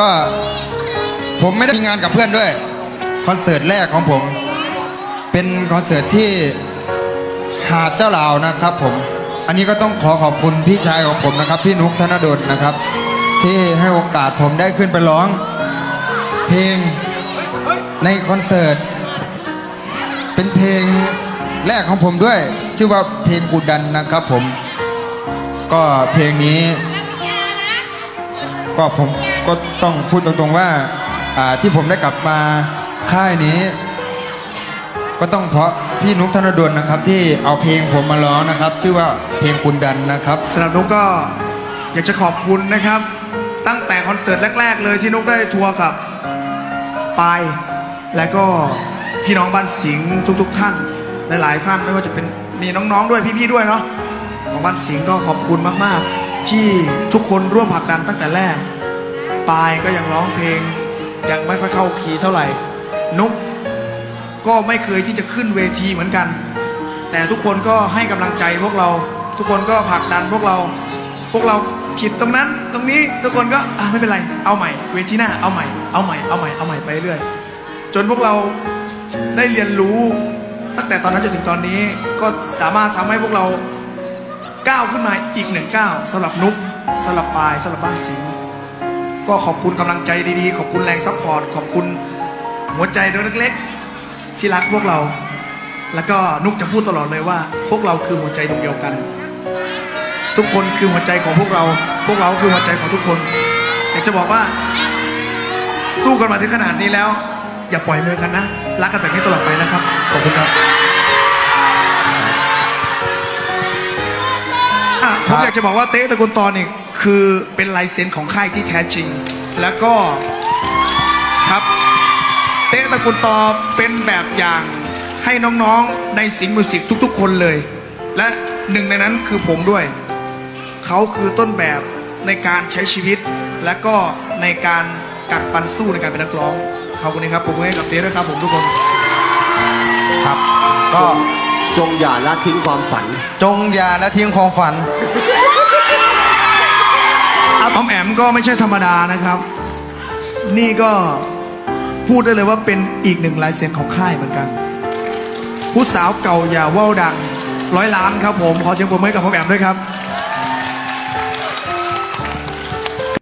ก็ผมไม่ได้มีงานกับเพื่อนด้วย คอนเสิร์ตแรกของผม เป็นคอนเสิร์ตที่หาดเจ้าลาวนะครับผม อันนี้ก็ต้องขอขอบคุณพี่ชายของผมนะครับ พี่นุกธนดลนะครับ ที่ให้โอกาสผมได้ขึ้นไปร้อง เพลงในคอนเสิร์ต เป็นเพลงแรกของผมด้วย ชื่อว่าเพลงกูดันนะครับผม ก็เพลงนี้ ก็ผม ก็ต้องพูดตรงๆว่าที่ผมได้กลับมาค่ายนี้ ก็ต้องเพราะพี่นุกธนดลนะครับ ที่เอาเพลงผมมาร้องนะครับ ชื่อว่าเพลงคุณดันนะครับสำหรับนุกก็อยากจะขอบคุณนะครับ ตั้งแต่คอนเสิร์ตแรก ๆ เลยที่นุกได้ทัวร์กับปายและก็พี่น้องบ้านสิงห์ทุก ๆ ท่านหลายๆท่านไม่ว่าจะเป็นมีน้องๆด้วยพี่ๆด้วยเนาะของบ้านสิงห์ก็ขอบคุณมากๆ ที่ทุกคนร่วมผลักดันตั้งแต่แรก ปายก็ยังร้องเพลง ยังไม่ค่อยเข้าคีย์เท่าไหร่ นุ๊กก็ไม่เคยที่จะขึ้นเวทีเหมือนกัน แต่ทุกคนก็ให้กำลังใจพวกเรา ทุกคนก็ผลักดันพวกเรา พวกเราผิดตรงนั้นตรงนี้ทุกคนก็อะไม่เป็นไร เอาใหม่ เวทีหน้าเอาใหม่ เอาใหม่ เอาใหม่ เอาใหม่ไปเรื่อย จนพวกเราได้เรียนรู้ตั้งแต่ตอนนั้นจนถึงตอนนี้ก็สามารถทำให้พวกเราก้าวขึ้นมาอีกหนึ่งก้าวสำหรับนุกสำหรับปายสำหรับบ้านสิงห์ ก็ขอบคุณกำลังใจดีๆ ขอบคุณแรงซัพพอร์ต ขอบคุณหัวใจดวงเล็กๆ ที่รักพวกเรา แล้วก็นุกจะพูดตลอดเลยว่า พวกเราคือหัวใจดวงเดียวกัน ทุกคนคือหัวใจของพวกเรา พวกเราคือหัวใจของทุกคนอยากจะบอกว่า สู้กันมาถึงขนาดนี้แล้ว อย่าปล่อยมือกันนะ รักกันแบบนี้ตลอดไปนะครับ ขอบคุณครับอะผมอยากจะบอกว่าเต๊ะตะกูลตอนนี่ คือเป็นลายเซ็นของค่ายที่แท้จริง แล้วก็ครับ เต๊ะตระกูลตอเป็นแบบอย่างให้น้องๆในสิงห์มิวสิกทุกๆ คนเลย และหนึ่งในนั้นคือผมด้วย เขาคือต้นแบบในการใช้ชีวิต และก็ในการกัดฟันสู้ในการเป็นนักร้อง เขาคนนี้ครับผมให้กับเต้ด้วยครับผมทุกคนครับ ก็จงอย่าละทิ้งความฝัน จงอย่าและทิ้งความฝัน ออมแอมก็ไม่ใช่ธรรมดานะครับ นี่ก็พูดได้เลยว่าเป็นอีกหนึ่งลายเซ็นของค่ายเหมือนกัน ผู้สาวเก่าอย่าว่าวดังร้อยล้านครับผม ขอเสียงปรบมือให้กับพ่อแอมด้วยครับ